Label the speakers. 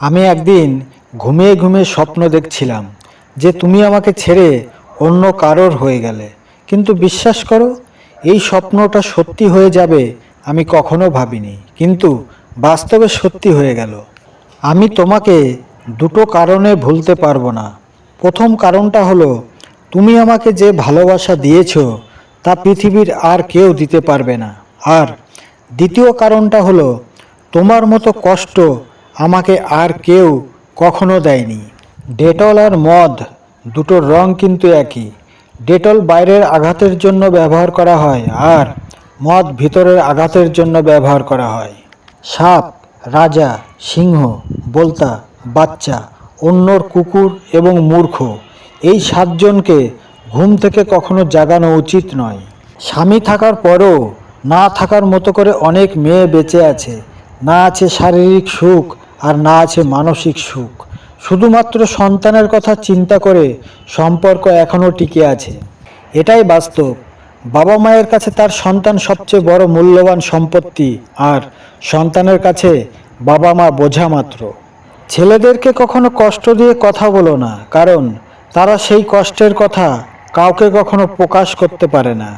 Speaker 1: আমি একদিন ঘুমিয়ে ঘুমিয়ে স্বপ্ন দেখছিলাম যে তুমি আমাকে ছেড়ে অন্য কারোর হয়ে গেলে। কিন্তু বিশ্বাস করো, এই স্বপ্নটা সত্যি হয়ে যাবে আমি কখনো ভাবিনি। কিন্তু বাস্তবে সত্যি হয়ে গেল। আমি তোমাকে দুটো কারণে ভুলতে পারব না। প্রথম কারণটা হলো, তুমি আমাকে যে ভালোবাসা দিয়েছ, তা পৃথিবীর আর কেউ দিতে পারবে না। আর দ্বিতীয় কারণটা হলো, তোমার মতো কষ্ট আমাকে আর কেউ কখনো দেয়নি। ডেটল আর মদ, দুটোর রং কিন্তু একই। ডেটল বাইরের আঘাতের জন্য ব্যবহার করা হয় আর মদ ভিতরের আঘাতের জন্য ব্যবহার করা হয়। সাপ, রাজা, সিংহ, বলতা, বাচ্চা, অন্যর কুকুর এবং মূর্খ, এই সাতজনকে ঘুম থেকে কখনো জাগানো উচিত নয়। স্বামী থাকার পরও না থাকার মতো করে অনেক মেয়ে বেঁচে আছে, না আছে শারীরিক সুখ আর না আছে মানসিক সুখ। শুধুমাত্র সন্তানের কথা চিন্তা করে সম্পর্ক এখনও টিকে আছে। এটাই বাস্তব। বাবা মায়ের কাছে তার সন্তান সবচেয়ে বড় মূল্যবান সম্পত্তি, আর সন্তানের কাছে বাবা মা বোঝা মাত্র। ছেলেদেরকে কখনো কষ্ট দিয়ে কথা বলো না, কারণ তারা সেই কষ্টের কথা কাউকে কখনো প্রকাশ করতে পারে না।